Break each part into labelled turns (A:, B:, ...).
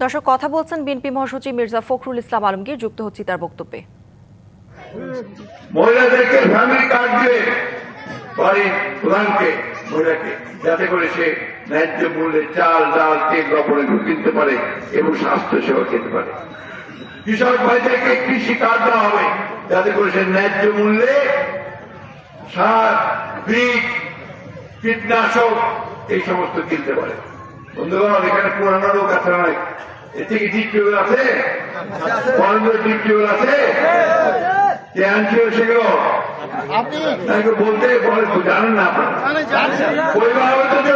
A: দর্শক, কথা বলছেন বিএনপি মহাসচিব মির্জা ফখরুল ইসলাম আলমগীর, যুক্ত হচ্ছি তার বক্তব্যে।
B: মহিলাদেরকে কার্ড দিয়ে প্রধানকে, মহিলাকে, যাতে করে সে ন্যায্য মূল্যে চাল, ডাল, তেল কিনতে পারে এবং স্বাস্থ্য সেবা খেতে পারে। কৃষক ভাইদেরকে কৃষি কার্ড দেওয়া হবে, যাতে করে সে ন্যায্য মূল্যে সার, বীজ, কীটনাশক এই সমস্ত কিনতে পারে। বন্ধুগণ এখানে পুরানো লোক আছে নয় এর থেকে ডিপ টিউবেল আছে? বন্ধ ডিপ টিউবেল আছে? কে আনছিল সেগুলো? তাকে বলতে বলে জানেন না পরিবার চলে।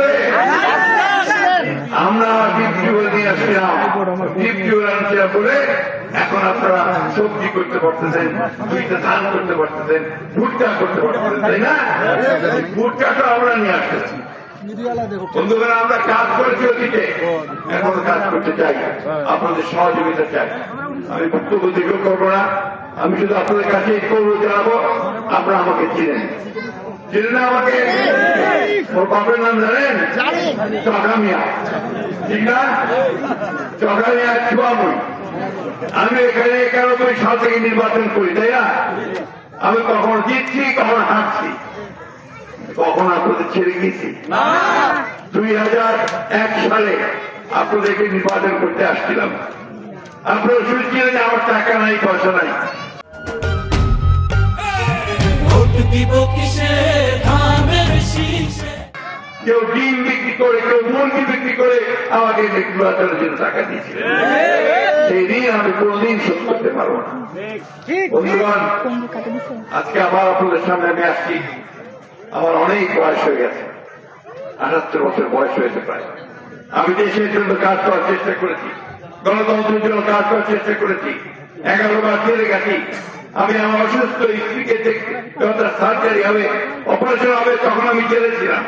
B: আমরা ডিপ টিউবেল নিয়ে আসছিলাম। ডিপ টিউবেল আনছিলাম বলে এখন আপনারা সবজি করতে পারতেছেন দুইটা ধান করতে পারতেছেন ভুট্টা করতে পারতেছেন তাই না? ভুট্টাটা আমরা নিয়ে আসতেছি। বন্ধুগণ, আমরা কাজ করেছি অতীতে এখন কাজ করতে চাই। আপনাদের সহযোগিতা চাই। আমি বক্তব্য দীর্ঘ করব না। আমি শুধু আপনাদের কাছে করব জানাব, আপনারা আমাকে চিনেন। চিনেন আমাকে? ওর বাপের নাম জানেন? চকামিয়া ঠিক না? চকামিয়া চুয়ামুই আমি এখানে একানব্বই সাল থেকে নির্বাচন করি, তাই না? আমি কখন জিতছি, কখন হারছি। কখন আপনাদের ছেড়ে গেছি দুই হাজার এক সালে আপনাদেরকে নির্বাচন করতে আসছিলাম। আপনারা শুনছিলেন যে আমার টাকা নাই পয়সা নাই।
C: ভোট দিব কিসে? ধানের শীষে।
B: কেউ ডিম বিক্রি করে কেউ মুরগি বিক্রি করে আমাকে নির্বাচনের জন্য টাকা দিয়েছিলেন সেই ঋণ আমি কোনদিন শোধ করতে পারব না। বন্ধুগণ আজকে আবার আপনাদের সামনে আমি আসছি। আমার অনেক বয়স হয়ে গেছে। আটাত্তর বছর বয়স হয়েছে প্রায়। আমি দেশের জন্য কাজ করার চেষ্টা করেছি। গণতন্ত্রের জন্য কাজ করার চেষ্টা করেছি। এগারো বার জেলে গেছি। আমি আমার অসুস্থ স্ত্রীকে যখন সার্জারি হবে অপারেশন হবে, তখন আমি জেলে ছিলাম।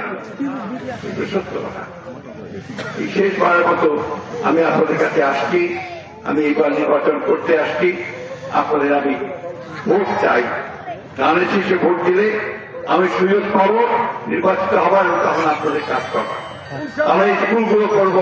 B: সত্য কথা, এই শেষবারের মতো আমি আপনাদের কাছে আসছি। আমি এইবার নির্বাচন করতে আসছি। আপনাদের আমি ভোট চাই। ধানের শীর্ষে ভোট দিলে আমি সুযোগ পাবো নির্বাচিত হবার তখন কাজ করব আমরা স্কুলগুলো করব।